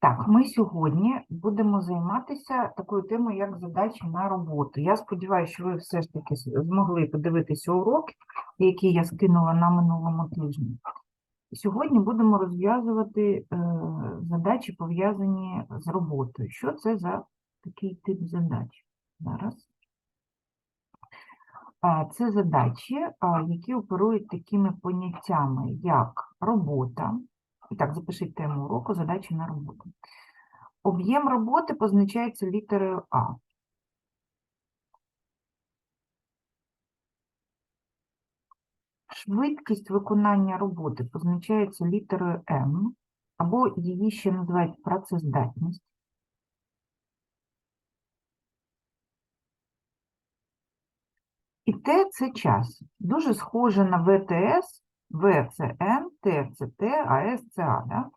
Так, ми сьогодні будемо займатися такою темою, як задачі на роботу. Я сподіваюся, що ви все ж таки змогли подивитися уроки, які я скинула на минулому тижні. Сьогодні будемо розв'язувати е, задачі, пов'язані з роботою. Що це за такий тип задач? Зараз. А, Це задачі, а, які оперують такими поняттями, як робота. І так, запишіть тему уроку задачі на роботу. Об'єм роботи позначається літерою А. Швидкість виконання роботи позначається літерою М, або її ще називають працездатність. І Т це час. Дуже схоже на ВТС, В це Н, Т це Т, а С це А. Да?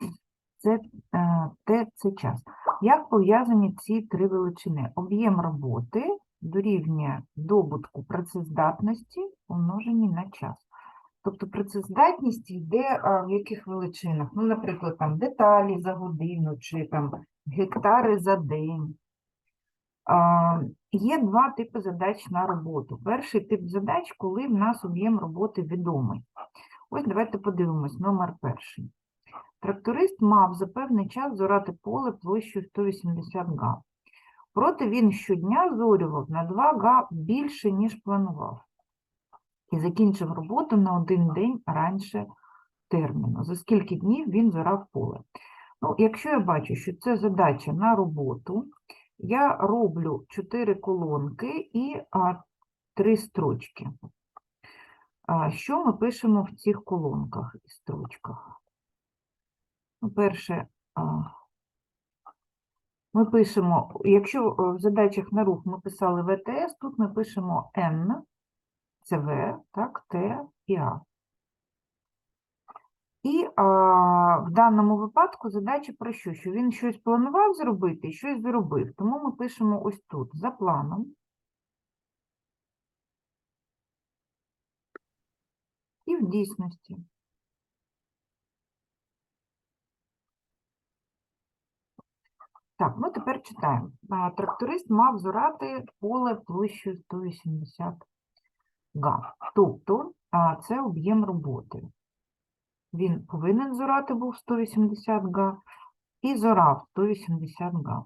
Це е, Т це час. Як пов'язані ці три величини? Об'єм роботи дорівнює добутку працездатності помножені на час. Тобто працездатність йде а, в яких величинах? Ну, наприклад, там деталі за годину чи там гектари за день. А, Є два типи задач на роботу. Перший тип задач, коли в нас об'єм роботи відомий. Ось давайте подивимось, номер перший. Тракторист мав за певний час зорати поле площею 180 га. Проте він щодня зорював на 2 га більше, ніж планував. І закінчив роботу на один день раніше терміну. За скільки днів він зорав поле. Ну, якщо я бачу, що це задача на роботу, я роблю 4 колонки і 3 строчки. А, що ми пишемо в цих колонках і строчках? Ну, перше, ми пишемо, якщо в задачах на рух ми писали ВТС, тут ми пишемо N, це В, так, Т і А. І а, в даному випадку задача про що? Що він щось планував зробити і щось зробив. Тому ми пишемо ось тут за планом. І дійсності. Так, ну тепер читаємо. Тракторист мав зорати поле площею 180 га. Тобто це об'єм роботи. Він повинен зорати був 180 га і зорав 180 га.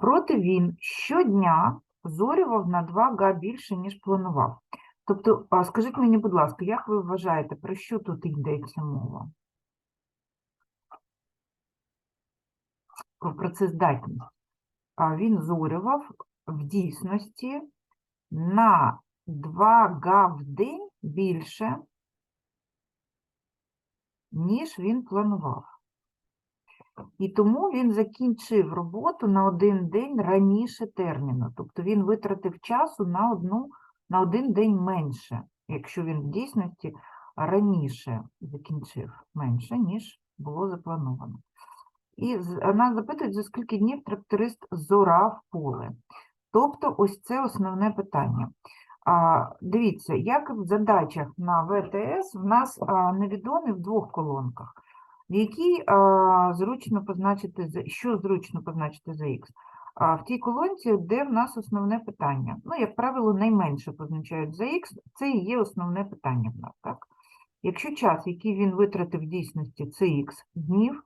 Проте він щодня зорював на 2 га більше, ніж планував. Тобто, скажіть мені, будь ласка, як ви вважаєте, про що тут йдеться мова? Про працездатність. А він зорював в дійсності на 2 га більше, ніж він планував. І тому він закінчив роботу на один день раніше терміну. Тобто він витратив часу на, одну, на один день менше, якщо він в дійсності раніше закінчив менше, ніж було заплановано. І нас запитують, за скільки днів тракторист зорав поле. Тобто, ось це основне питання. А, дивіться, як в задачах на ВТС в нас невідомі в двох колонках, в якій а, зручно позначити, що зручно позначити за х. А в тій колонці, де в нас основне питання. Ну, як правило, найменше позначають за х, це і є основне питання в нас, так? Якщо час, який він витратив в дійсності, це х днів,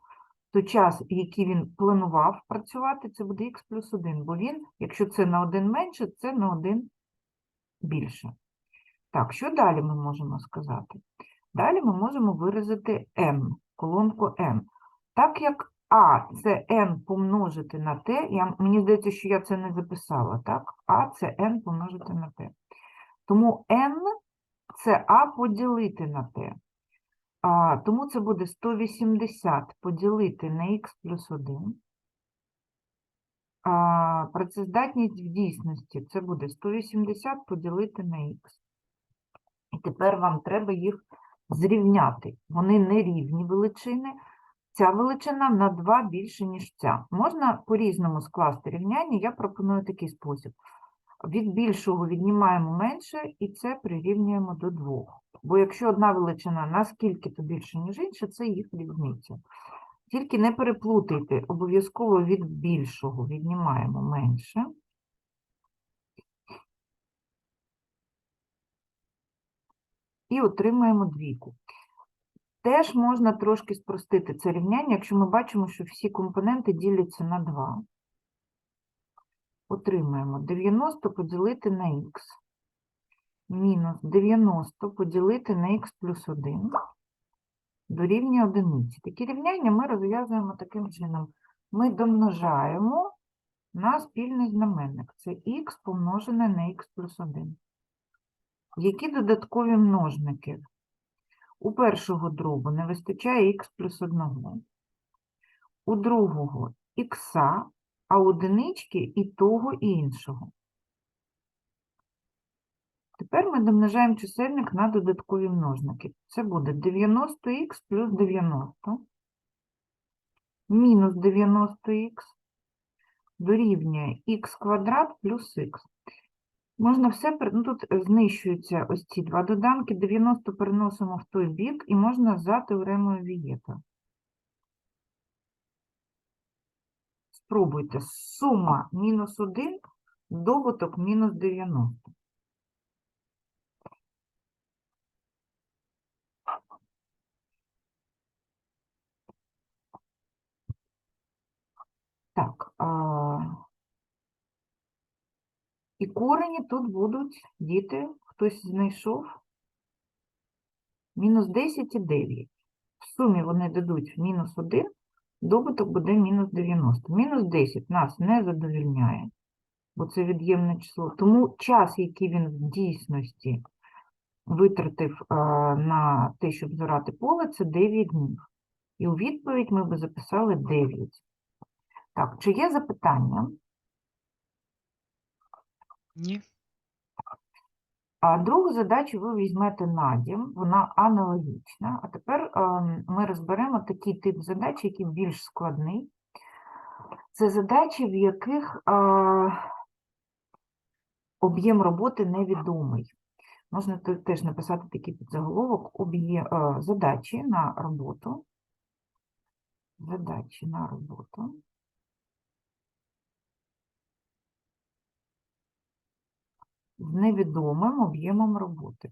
то час, який він планував працювати, це буде х плюс 1, бо він, якщо це на 1 менше, це на 1 більше. Так, що далі ми можемо сказати? Далі ми можемо виразити n, колонку n. Так як А це n помножити на t, я, мені здається, що я це не записала, так? А це n помножити на t. Тому n це А поділити на t. А, тому це буде 180 поділити на х плюс 1. А, працездатність в дійсності це буде 180 поділити на х. І тепер вам треба їх зрівняти. Вони не рівні величини. Ця величина на 2 більше, ніж ця. Можна по-різному скласти рівняння. Я пропоную такий спосіб. Від більшого віднімаємо менше, і це прирівнюємо до 2. Бо якщо одна величина наскільки то більше, ніж інша, це їх різниця. Тільки не переплутайте, обов'язково від більшого віднімаємо менше. І отримаємо двійку. Теж можна трошки спростити це рівняння, якщо ми бачимо, що всі компоненти діляться на 2. Отримаємо 90 поділити на х. Мінус 90 поділити на х плюс 1 дорівнює одиниці. Такі рівняння ми розв'язуємо таким чином. Ми домножаємо на спільний знаменник. Це х помножене на х плюс 1. Які додаткові множники? У першого дробу не вистачає х плюс 1. У другого х, а одинички і того, і іншого. Тепер ми домножаємо чисельник на додаткові множники. Це буде 90х плюс 90, мінус 90х, дорівнює х квадрат плюс х. Можна все, ну тут е, знищуються ось ці два доданки, 90 переносимо в той бік, і можна за теоремою Вієта. Спробуйте. Сума мінус 1, добуток мінус 90. Так, а... і корені тут будуть діти, хтось знайшов. Мінус 10 і 9. В сумі вони дадуть мінус 1, добуток буде мінус 90. Мінус 10 нас не задовільняє, бо це від'ємне число. Тому час, який він в дійсності витратив на те, щоб зорати поле, це 9 днів. І у відповідь ми би записали 9. Так, чи є запитання? Ні. А другу задачу ви візьмете на дім, вона аналогічна. А тепер ем, ми розберемо такий тип задач, який більш складний. Це задачі, в яких е, об'єм роботи невідомий. Можна теж написати такий підзаголовок об'є, е, задачі на роботу. Задачі на роботу. Невідомим об'ємом роботи.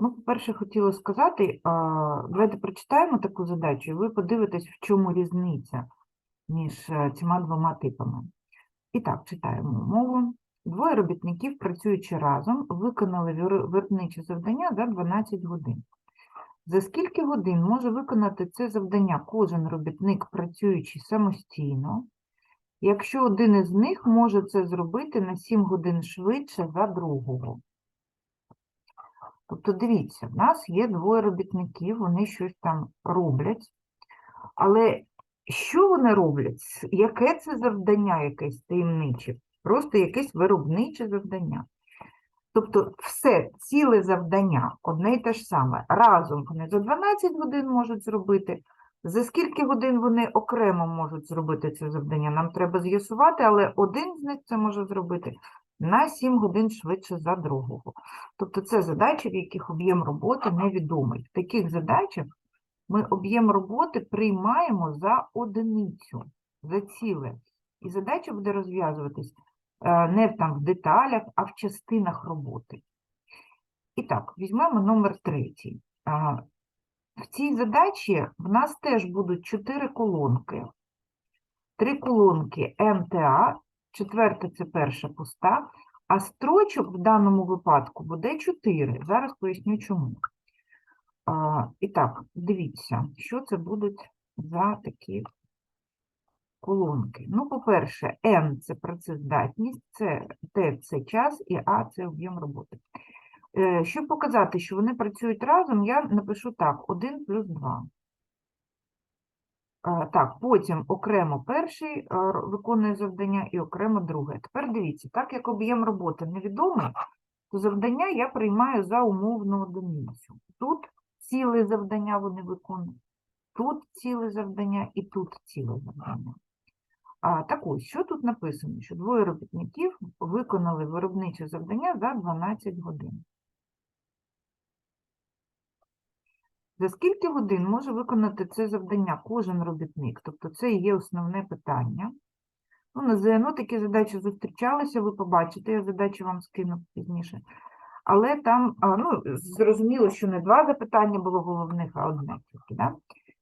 Ну, по-перше, хотіла сказати, давайте прочитаємо таку задачу, і ви подивитесь, в чому різниця між е, цими двома типами. І так, читаємо мову. Двоє робітників, працюючи разом, виконали виробниче завдання за 12 годин. За скільки годин може виконати це завдання кожен робітник, працюючи самостійно, якщо один із них може це зробити на 7 годин швидше за другого? Тобто, дивіться, в нас є двоє робітників, вони щось там роблять, але що вони роблять? Яке це завдання якесь таємниче? Просто якесь виробниче завдання. Тобто все, ціле завдання, одне й те ж саме. Разом вони за 12 годин можуть зробити. За скільки годин вони окремо можуть зробити це завдання? Нам треба з'ясувати, але один з них це може зробити на 7 годин швидше за другого. Тобто це задачі, в яких об'єм роботи невідомий. В таких задачах ми об'єм роботи приймаємо за одиницю, за ціле. І задача буде розв'язуватись не там в деталях, а в частинах роботи. І так, візьмемо номер третій. В цій задачі в нас теж будуть чотири колонки. Три колонки МТА, четверта це перша пуста, а строчок в даному випадку буде чотири. Зараз поясню чому. А, І так, дивіться, що це будуть за такі колонки. Ну, по-перше, N – це працездатність, це T – це час, і А – це об'єм роботи. Е, Щоб показати, що вони працюють разом, я напишу так: 1 плюс 2. Е, Так, потім окремо перший е, виконує завдання і окремо друге. Тепер дивіться, так як об'єм роботи невідомий, то завдання я приймаю за умовну одиницю. Тут ціле завдання вони виконують, тут ціле завдання і тут ціле завдання. А, так ось, що тут написано? Що двоє робітників виконали виробниче завдання за 12 годин. За скільки годин може виконати це завдання кожен робітник? Тобто це є основне питання. Ну, на ЗНО такі задачі зустрічалися, ви побачите, я задачі вам скину пізніше. Але там, ну, зрозуміло, що не два запитання було головних, а одне тільки. Да?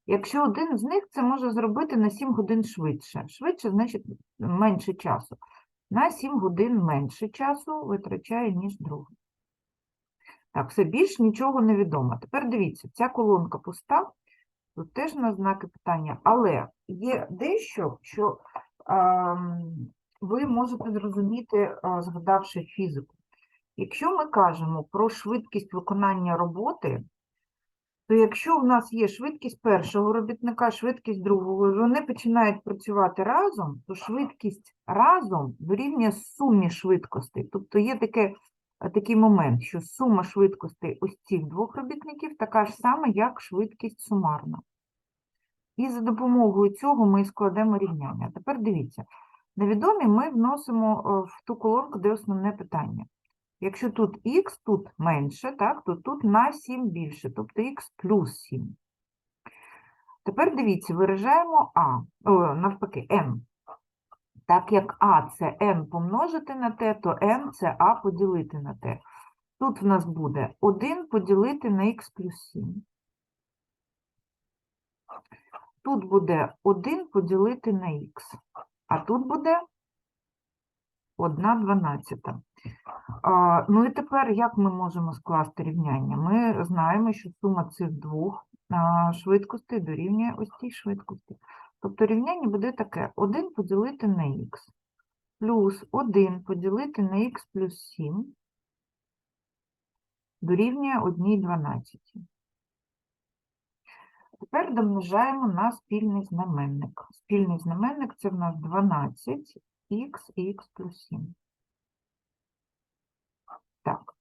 Якщо один з них це може зробити на 7 годин швидше. Швидше, значить, менше часу. На 7 годин менше часу витрачає, ніж другий. Так, все більш нічого не відомо. Тепер дивіться, ця колонка пуста, тут теж на знаки питання, але є дещо, що а, ви можете зрозуміти, а, згадавши фізику. Якщо ми кажемо про швидкість виконання роботи, то якщо в нас є швидкість першого робітника, швидкість другого, і вони починають працювати разом, то швидкість разом дорівнює сумі швидкостей. Тобто є таке, е, такий момент, що сума швидкостей ось цих двох робітників така ж сама, як швидкість сумарна. І за допомогою цього ми складемо рівняння. Тепер дивіться, невідомі ми вносимо е, в ту колонку, де основне питання. Якщо тут х, тут менше, так, то тут на 7 більше, тобто х плюс 7. Тепер дивіться, виражаємо а, о, навпаки, m. Так як а це m помножити на t, то m це а поділити на t. Тут в нас буде 1 поділити на х плюс 7. Тут буде 1 поділити на х, а тут буде 1 дванадцята. Ну і тепер як ми можемо скласти рівняння? Ми знаємо, що сума цих двох швидкостей дорівнює ось цій швидкості. Тобто рівняння буде таке: 1 поділити на х плюс 1 поділити на х плюс 7 дорівнює 1 12. Тепер домножаємо на спільний знаменник. Спільний знаменник це в нас 12х і х плюс 7. Так,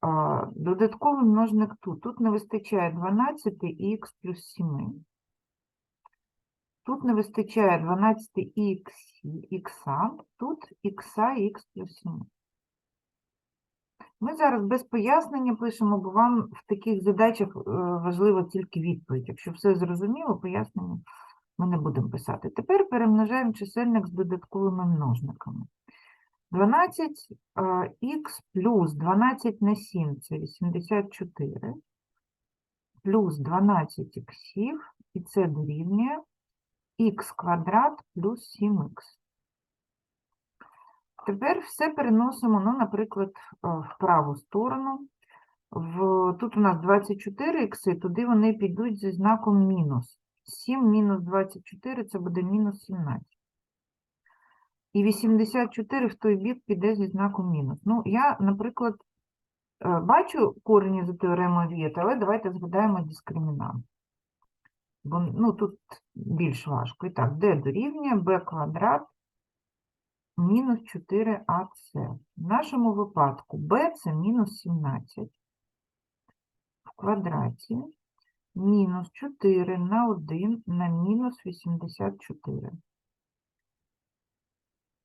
додатковий множник тут. Тут не вистачає 12 і х плюс 7. Тут не вистачає 12 і х, тут х і х плюс 7. Ми зараз без пояснення пишемо, бо вам в таких задачах е, важлива тільки відповідь. Якщо все зрозуміло, пояснення ми не будемо писати. Тепер перемножаємо чисельник з додатковими множниками. 12х плюс 12 на 7 це 84, плюс 12 іксів, і це дорівнює х квадрат плюс 7х. Тепер все переносимо, ну, наприклад, в праву сторону. В, тут у нас 24 ікси, туди вони підуть зі знаком мінус. 7 мінус 24 це буде мінус 17. І 84 в той бік піде зі знаком мінус. Ну, я, наприклад, е, бачу корені за теоремою Вієта, але давайте згадаємо дискримінант. Бо ну, тут більш важко. І так, d дорівнює b квадрат мінус 4ac. В нашому випадку b це мінус 17 в квадраті мінус 4 на 1 на мінус 84.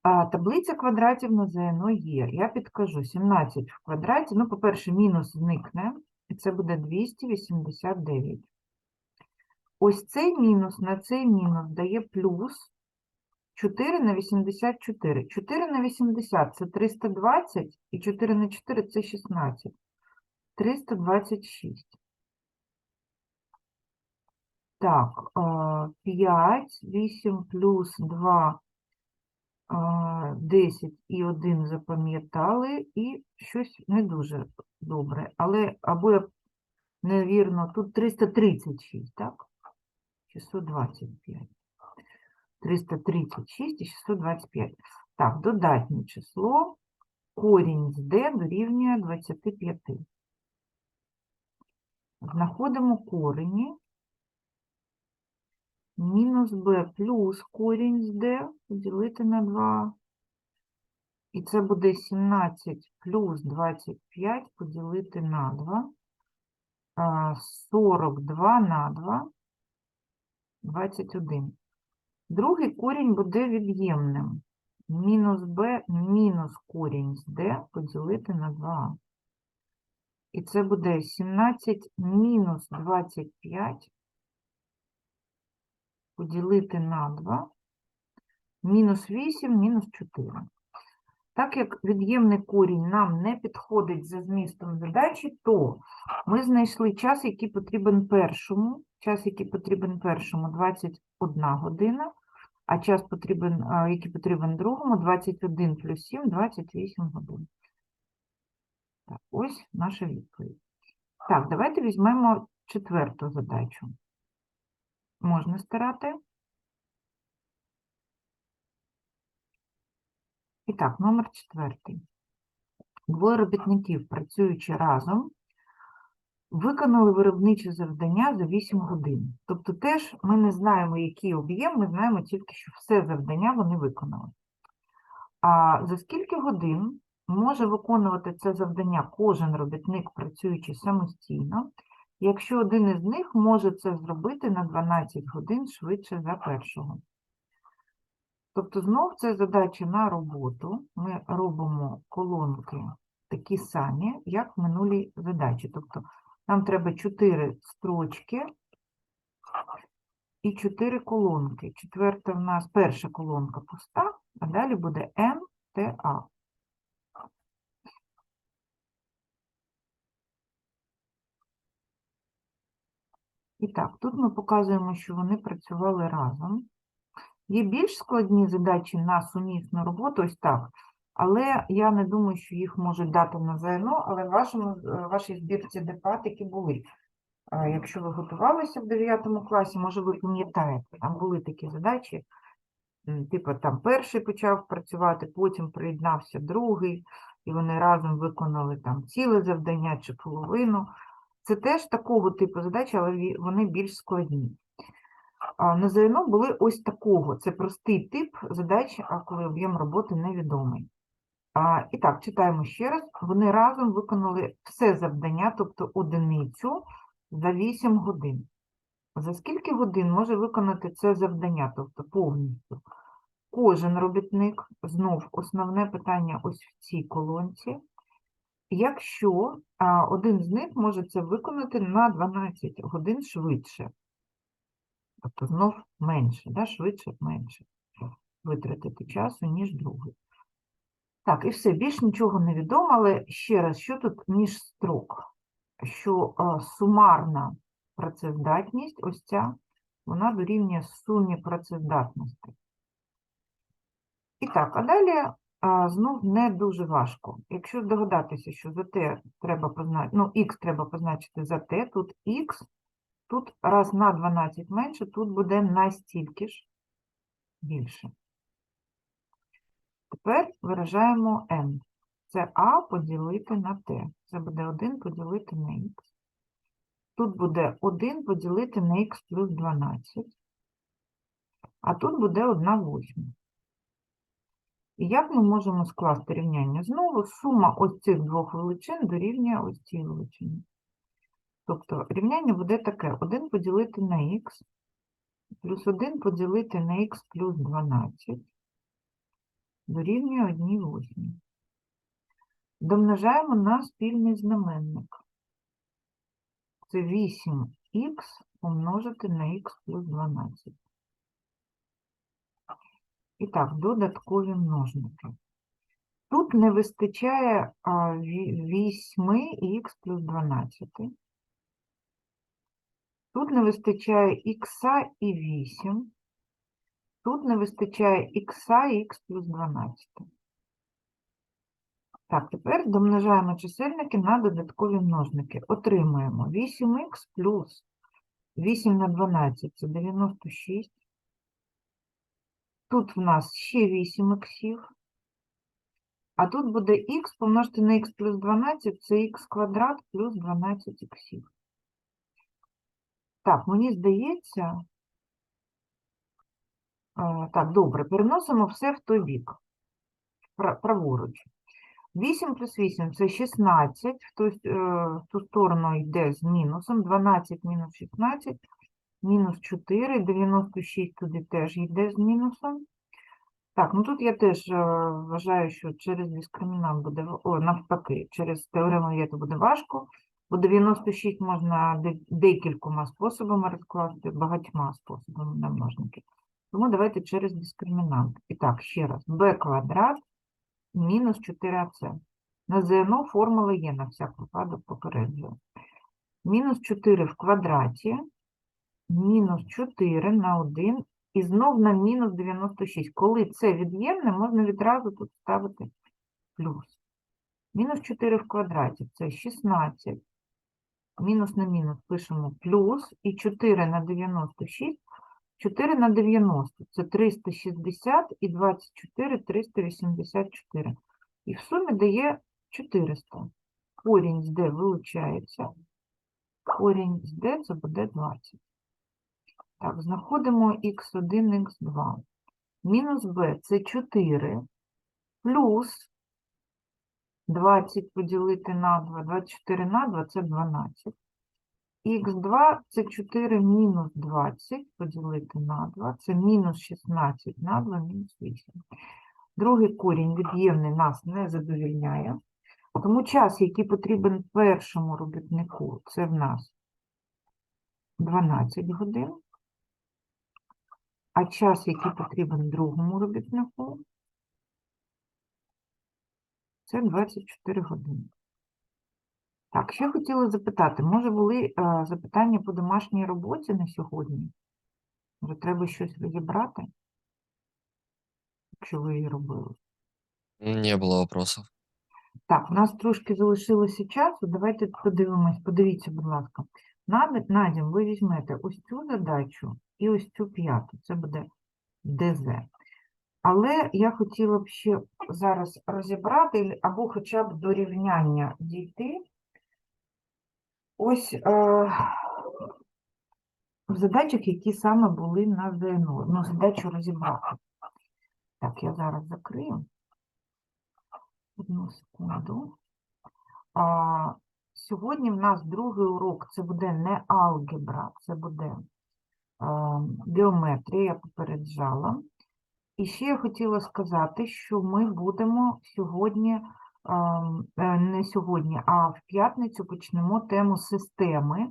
А таблиця квадратів на ЗНО є. Я підкажу 17 в квадраті. Ну, по-перше, мінус зникне, і це буде 289. Ось цей мінус на цей мінус дає плюс 4 на 84. 4 на 80 це 320, і 4 на 4 це 16. 326. Так, 5, 8 плюс 2, 10 і 1 запам'ятали, і щось не дуже добре. Але або я невірно, тут 336, так? 625. 336 і 625. Так, додатнє число. Корінь з d дорівнює 25. Знаходимо корені. Мінус b плюс корінь з d поділити на 2. І це буде 17 плюс 25 поділити на 2. 42 на 2. 21. Другий корінь буде від'ємним. Мінус b мінус корінь з d поділити на 2. І це буде 17 мінус 25 поділити на 2. Мінус 8, мінус 4. Так як від'ємний корінь нам не підходить за змістом задачі, то ми знайшли час, який потрібен першому. Час, який потрібен першому, 21 година, а час, потрібен, який потрібен другому, 21 плюс 7, 28 годин. Так, ось наша відповідь. Так, давайте візьмемо четверту задачу. Можна стирати. І так, номер четвертий. Двоє робітників, працюючи разом, виконали виробниче завдання за 8 годин. Тобто теж ми не знаємо, який об'єм, ми знаємо тільки, що все завдання вони виконали. А за скільки годин може виконувати це завдання кожен робітник, працюючи самостійно, якщо один із них може це зробити на 12 годин швидше за першого? Тобто знов це задача на роботу. Ми робимо колонки такі самі, як в минулій задачі. Тобто нам треба 4 строчки і 4 колонки. Четверта в нас перша колонка пуста, а далі буде М, Т, А. І так, тут ми показуємо, що вони працювали разом. Є більш складні задачі на сумісну роботу, ось так. Але я не думаю, що їх можуть дати на ЗНО, але в вашому, вашій збірці ДПА такі були. Якщо ви готувалися в 9 класі, може ви пам'ятаєте, там були такі задачі, типу там перший почав працювати, потім приєднався другий, і вони разом виконали там ціле завдання чи половину. Це теж такого типу задачі, але вони більш складні. На ЗНО були ось такого. Це простий тип задач, коли об'єм роботи невідомий. І так, читаємо ще раз. Вони разом виконали все завдання, тобто одиницю, за 8 годин. За скільки годин може виконати це завдання, тобто повністю? Кожен робітник, знов основне питання ось в цій колонці. Якщо один з них може це виконати на 12 годин швидше. Тобто знов менше, да? швидше менше витратити часу, ніж другий. Так, і все, більш нічого не відомо, але ще раз, що тут між строк? Що а, сумарна працездатність, ось ця, вона дорівнює сумі працездатності. І так, а далі а, знов не дуже важко. Якщо догадатися, що за t треба позначити, ну, x треба позначити за t, тут x, тут раз на 12 менше, тут буде настільки ж більше. Тепер виражаємо n. Це a поділити на t. Це буде 1 поділити на x. Тут буде 1 поділити на x плюс 12. А тут буде 1 восьма. Як ми можемо скласти рівняння? Знову сума ось цих двох величин дорівнює ось цій величині. Тобто рівняння буде таке: 1 поділити на х, плюс 1 поділити на х плюс 12 дорівнює 1 восьмій. Домножаємо на спільний знаменник. Це 8х помножити на х плюс 12. І так, додаткові множники. Тут не вистачає 8 і х плюс 12. Тут не вистачає х і 8. Тут не вистачає х і х плюс 12. Так, тепер домножаємо чисельники на додаткові множники. Отримуємо 8х плюс 8 на 12 це 96. Тут в нас ще 8 іксів. А тут буде х помножити на х плюс 12, це х квадрат плюс 12 іксів. Так, мені здається. Так, добре, переносимо все в той бік. праворуч. 8 плюс 8 – це 16, в ту, е, в ту сторону йде з мінусом, 12 мінус 16, мінус 4, 96 туди теж йде з мінусом. Так, ну тут я теж е, вважаю, що через дискримінант буде, о, навпаки, через теорему Вієта буде важко, бо 96 можна декількома способами розкласти, багатьма способами на множники. Тому давайте через дискримінант. І так, ще раз, b квадрат мінус 4ac. На ЗНО формула є, на всяк випадок попереджую. Мінус 4 в квадраті, мінус 4 на 1 і знов на мінус 96. Коли це від'ємне, можна відразу тут ставити плюс. Мінус 4 в квадраті – це 16. Мінус на мінус пишемо плюс. І 4 на 96. 4 на 90 – це 360 і 24 – 384. І в сумі дає 400. Корінь з d вилучається. Корінь з d це буде 20. Так, знаходимо х1, х2. Мінус b це 4, плюс 20 поділити на 2, 24 на 2 це 12. х2 це 4 мінус 20 поділити на 2, це мінус 16 на 2, мінус 8. Другий корінь від'ємний нас не задовільняє. Тому час, який потрібен першому робітнику, це в нас 12 годин. А час, який потрібен другому робітнику, це 24 години. Так, ще хотіла запитати, може були е, запитання по домашній роботі на сьогодні? Може, треба щось розібрати, якщо ви її робили? Не было вопросов. Так, у нас трошки залишилося часу. Давайте подивимось. Подивіться, будь ласка. Надім, ви візьмете ось цю задачу і ось цю п'яту. Це буде ДЗ. Але я хотіла б ще зараз розібрати або хоча б до рівняння дійти. Ось е, в задачах, які саме були на ЗНО. Ну, задачу розібрати. Так, я зараз закрию. Одну секунду. А, сьогодні в нас другий урок, це буде не алгебра, це буде я попереджала. І ще я хотіла сказати, що ми будемо сьогодні, е, не сьогодні, а в п'ятницю почнемо тему системи,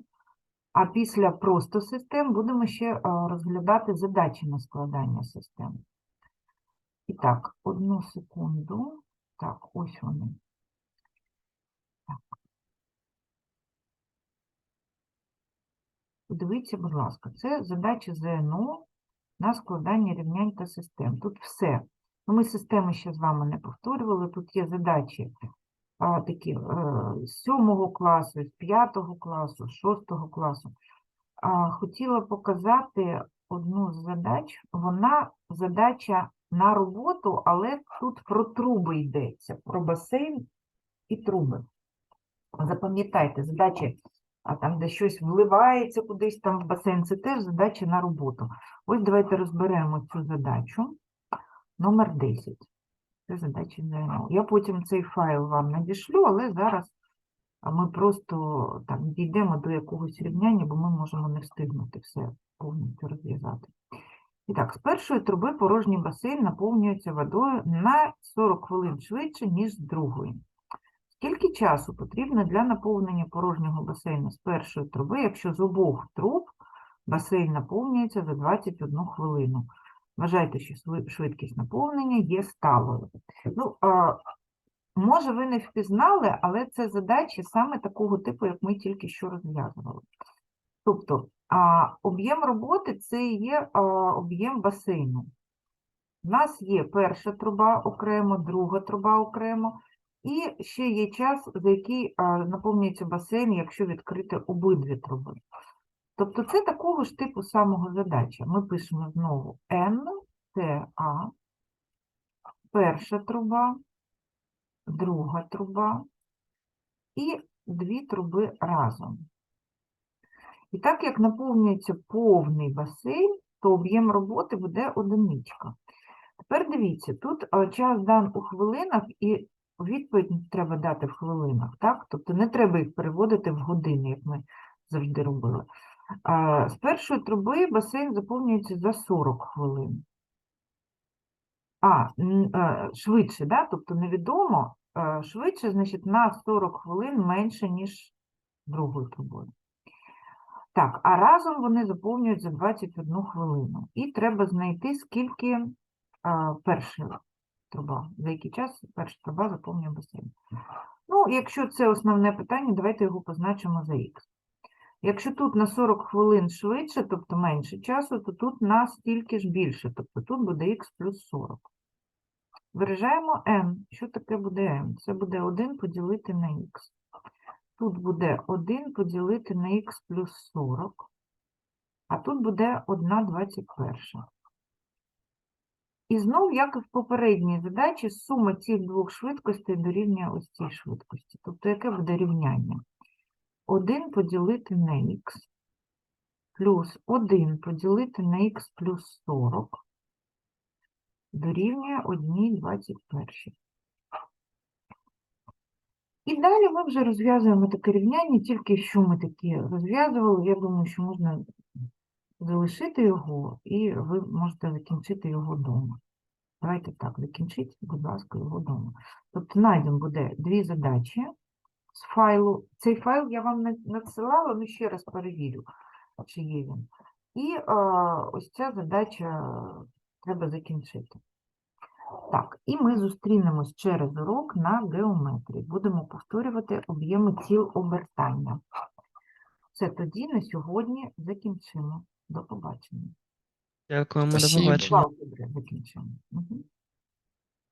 а після просто систем будемо ще розглядати задачі на складання систем. І так, одну секунду. Так, ось вони. Подивіться, будь ласка, це задача ЗНО на складання рівнянь та систем. Тут все. Ну, ми системи ще з вами не повторювали. Тут є задачі а, такі е, з 7 класу, з 5 класу, з 6 класу. А, хотіла показати одну з задач. Вона задача на роботу, але тут про труби йдеться, про басейн і труби. Запам'ятайте, задачі, а там, де щось вливається кудись там в басейн, це теж задача на роботу. Ось давайте розберемо цю задачу. Номер 10. Це задача ЗНО. Я потім цей файл вам надішлю, але зараз ми просто там дійдемо до якогось рівняння, бо ми можемо не встигнути все повністю розв'язати. І так, з першої труби порожній басейн наповнюється водою на 40 хвилин швидше, ніж з другої. Скільки часу потрібно для наповнення порожнього басейну з першої труби, якщо з обох труб басейн наповнюється за 21 хвилину? Вважайте, що швидкість наповнення є сталою. Ну, може, ви не впізнали, але це задачі саме такого типу, як ми тільки що розв'язували. Тобто, об'єм роботи це є об'єм басейну. У нас є перша труба окремо, друга труба окремо, і ще є час, за який наповнюється басейн, якщо відкрити обидві труби. Тобто це такого ж типу самого задача. Ми пишемо знову N, A, перша труба, друга труба і дві труби разом. І так як наповнюється повний басейн, то об'єм роботи буде одиничка. Тепер дивіться, тут час дан у хвилинах і відповідь треба дати в хвилинах, так? Тобто не треба їх переводити в години, як ми завжди робили. А, З першої труби басейн заповнюється за 40 хвилин. А, е, швидше, да? тобто невідомо, е, швидше, значить, на 40 хвилин менше, ніж другою трубою. Так, а разом вони заповнюють за 21 хвилину. І треба знайти, скільки а, перша труба, за який час перша труба заповнює басейн. Ну, якщо це основне питання, давайте його позначимо за х. Якщо тут на 40 хвилин швидше, тобто менше часу, то тут на стільки ж більше, тобто тут буде х плюс 40. Виражаємо m. Що таке буде m? Це буде 1 поділити на х. Тут буде 1 поділити на х плюс 40, а тут буде 1 21. І знов, як і в попередній задачі, сума цих двох швидкостей дорівнює ось цій швидкості. Тобто, яке буде рівняння? 1 поділити на х плюс 1 поділити на х плюс 40 дорівнює 1 21. І далі ми вже розв'язуємо таке рівняння, тільки що ми такі розв'язували. Я думаю, що можна залишити його, і ви можете закінчити його вдома. Давайте так, закінчіть, будь ласка, його вдома. Тобто знайдемо буде дві задачі з файлу. Цей файл я вам надсилала, ну ще раз перевірю, чи є він. І а, ось ця задача треба закінчити. Так, і ми зустрінемось через урок на геометрії. Будемо повторювати об'єми ціл обертання. Це тоді на сьогодні закінчимо. До побачення. Дякуємо, до побачення.